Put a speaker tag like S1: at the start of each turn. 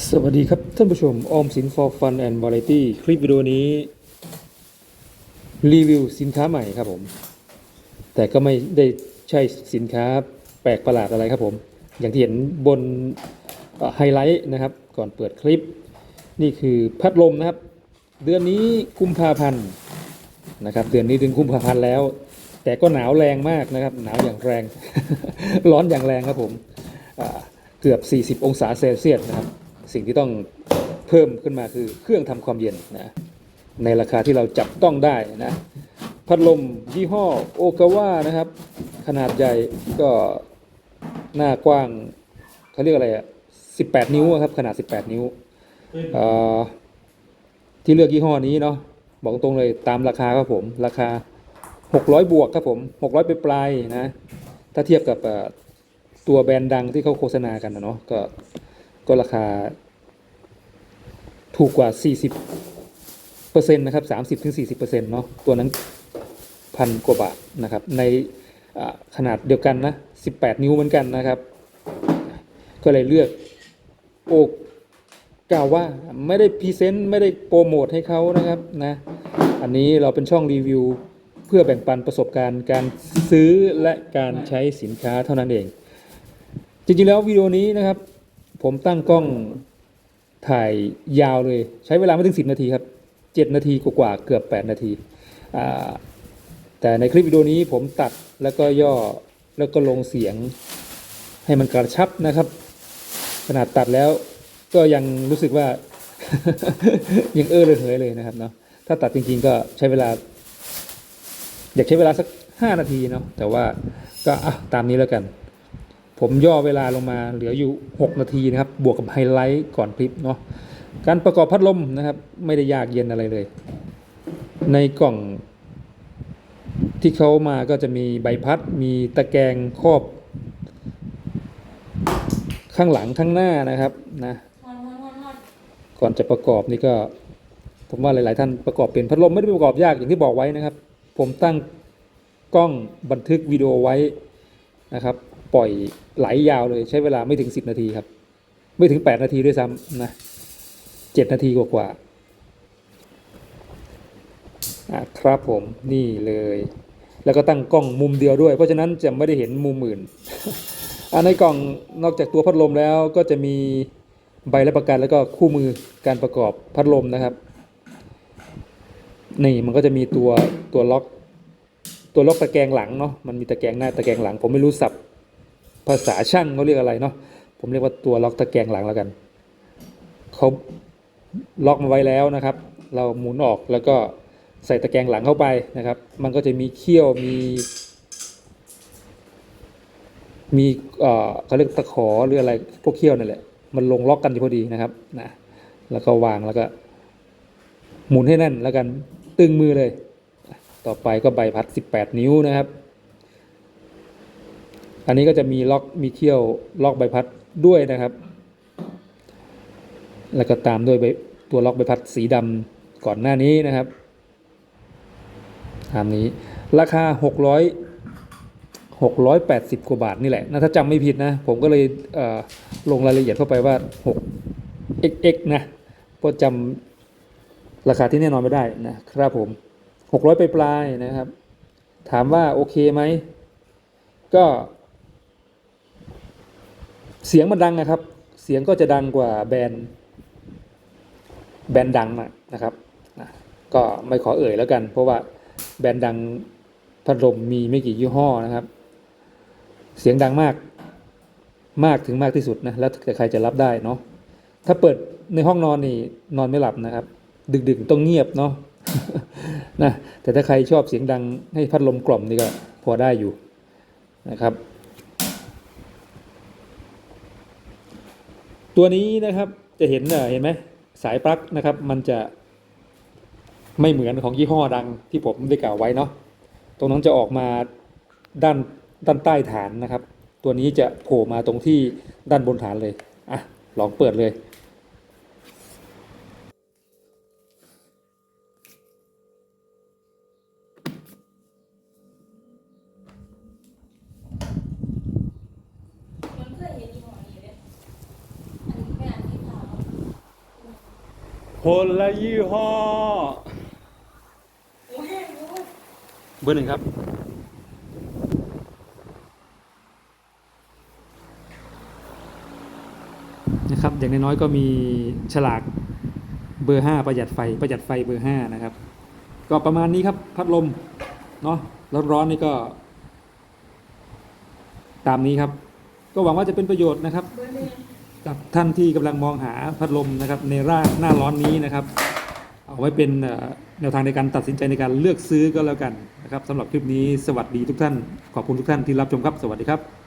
S1: สวัสดีครับท่านผู้ชมออมสิน for fun and variety คลิปวิดีโอนี้ รีวิวสินค้าใหม่ครับผม แต่ก็ไม่ได้ใช่สินค้าแปลกประหลาดอะไรครับผม อย่างที่เห็นบนไฮไลท์นะครับ ก่อนเปิดคลิป นี่คือพัดลมนะครับ เดือนนี้กุมภาพันธ์นะครับ เดือนนี้เดือนกุมภาพันธ์แล้ว แต่ก็หนาวแรงมากนะครับ หนาวอย่างแรง ร้อนอย่างแรงครับผมเกือบ 40 องศาเซลเซียสนะครับ สิ่งที่ต้องเพิ่มขึ้นมาคือเครื่องทำความเย็นนะในราคาที่เราจับต้องได้นะพัดลมยี่ห้อโอกาวานะครับ ขนาดใหญ่ก็หน้ากว้างเขาเรียกอะไรอะ18 นิ้วอะครับขนาด 18 นิ้วเอ่อที่เลือกยี่ห้อนี้เนาะบอกตรงเลยตามราคาครับผมราคา 600 บวกครับผม 600 ไปปลายๆนะถ้าเทียบกับเอ่อตัวแบรนด์ดังที่เขาโฆษณากันนะเนาะก็ก็ราคา ถูกกว่า 40เปอร์เซ็นต์นะครับ 30ถึง40เปอร์เซ็นต์เนาะตัวนั้นพันกว่าบาทนะครับในขนาดเดียวกันนะ 18 นิ้วเหมือนกันนะครับ ก็เลยเลือกโอกล่าว่าไม่ได้พรีเซนต์ไม่ได้โปรโมทให้เขานะครับนะอันนี้เราเป็นช่องรีวิวเพื่อแบ่งปันประสบการณ์การซื้อและการใช้สินค้าเท่านั้นเอง จริงๆแล้ววิดีโอนี้นะครับ ผมตั้งกล้อง ถ่ายยาวเลยใช้เวลาไม่ถึง 10 นาทีครับ 7 นาทีกว่าๆเกือบ 8 นาที แต่ในคลิปวิดีโอนี้ผมตัดแล้วก็ย่อแล้วก็ลงเสียงให้มันกระชับนะครับ ขนาดตัดแล้วก็ยังรู้สึกว่า ยังเออเลยเหยเลยนะครับเนาะถ้าตัดจริงๆก็ใช้เวลา อยากใช้เวลาสัก 5 นาทีเนาะแต่ว่าก็อะตามนี้แล้วกัน ผมย่อเวลาลงมาเหลืออยู่ 6 นาทีนะครับ บวกกับไฮไลท์ก่อนคลิปเนาะการประกอบพัดลมนะครับ ไม่ได้ยากเย็นอะไรเลย ในกล่อง ที่เขามาก็จะมีใบพัด มีตะแกรงครอบ ข้างหลังข้างหน้านะครับนะก่อนจะประกอบนี่ก็ผมว่าหลาย ๆ ท่านประกอบเป็นพัดลมไม่ได้ประกอบยากอย่างที่บอกไว้นะครับ ผมตั้งกล้องบันทึกวิดีโอไว้นะครับ ปล่อยไหลยาวเลยใช้เวลาไม่ถึง 10 นาทีครับ ไม่ถึง 8 นาทีด้วยซ้ำนะ7นาทีกว่าๆอะครับผมนี่เลย แล้วก็ตั้งกล้องมุมเดียวด้วย เพราะฉะนั้นจะไม่ได้เห็นมุมอื่นอะในกล่องนอกจากตัวพัดลมแล้วก็จะมีใบรับประกันแล้วก็คู่มือการประกอบพัดลมนะครับนี่มันก็จะมีตัวตัวล็อก ตัวล็อกตะแกรงหลังเนาะมันมีตะแกรงหน้าตะแกรงหลัง ผมไม่รู้ศัพท์ ภาษาช่างเขาเรียกอะไรเนาะผมเรียกว่าตัวล็อกตะแกรงหลังแล้วกันเขาล็อกมาไว้แล้วนะครับ เราหมุนออกแล้วก็ใส่ตะแกรงหลังเข้าไปนะครับ มันก็จะมีเขี้ยวมี มีเอ่อเขาเรียกตะขอหรืออะไรพวกเขี้ยวนั่นแหละมันลงล็อกกันพอดีนะครับนะแล้วก็วางแล้วก็ หมุนให้แน่นแล้วกันตึงมือเลย ต่อไปก็ใบพัด 18 นิ้วนะครับ อันนี้ก็จะมีล็อกมีเขี้ยวล็อกใบพัดด้วยนะครับ แล้วก็ตามด้วยใบตัวล็อกใบพัดสีดำก่อนหน้านี้นะครับตามนี้ราคา 600 680 กว่าบาทนี่แหละนะถ้าจำไม่ผิดนะ ผมก็เลยเลงรายละเอียดเข้าไปว่า 6 xx นะเพราะจำราคาที่แน่นอนไม่ได้นะครับผม 600 ไปปลายนะครับ ถามว่าโอเคไหม ก็ เสียงมันดังนะครับ เสียงก็จะดังกว่าแบรนด์แบรนด์ดังนะครับก็ไม่ขอเอ่ยแล้วกัน เพราะว่าแบรนด์ดังพัดลมมีไม่กี่ยี่ห้อนะครับ เสียงดังมากมากถึงมากที่สุดนะแล้วแต่ใครจะรับได้เนาะถ้าเปิดในห้องนอนนี่นอนไม่หลับนะครับ ดึกๆต้องเงียบเนาะนะแต่ถ้าใครชอบเสียงดังให้พัดลมกล่อมนี่ก็พอได้อยู่นะครับ ตัวนี้นะครับจะเห็นเห็นไหมสายปลั๊กนะครับ มันจะไม่เหมือนของยี่ห้อดังที่ผมได้กล่าวไว้เนาะตรงนั้นจะออกมาด้านด้านใต้ฐานนะครับ ตัวนี้จะโผล่มาตรงที่ด้านบนฐานเลยอะลองเปิดเลย
S2: มันเคยเห็นยี่ห้อนี้เลยอันนี้ไม่อ่านที่ข่าว คนละยี่ห้อ
S1: เบอร์หนึ่งครับ นะครับอย่างน้อยๆก็มีฉลากเบอร์ 5 ประหยัดไฟประหยัดไฟเบอร์ 5 นะครับ ก็ประมาณนี้ครับพัดลมเนาะร้อนๆนี่ก็ ตามนี้ครับ ก็หวังว่าจะเป็นประโยชน์นะครับ กับท่านที่กำลังมองหาพัดลมนะครับในร่างหน้าร้อนนี้นะครับ เอาไว้เป็นแนวทางในการตัดสินใจในการเลือกซื้อก็แล้วกันนะครับสำหรับคลิปนี้สวัสดีทุกท่าน ขอบคุณทุกท่านที่รับชมครับ สวัสดีครับ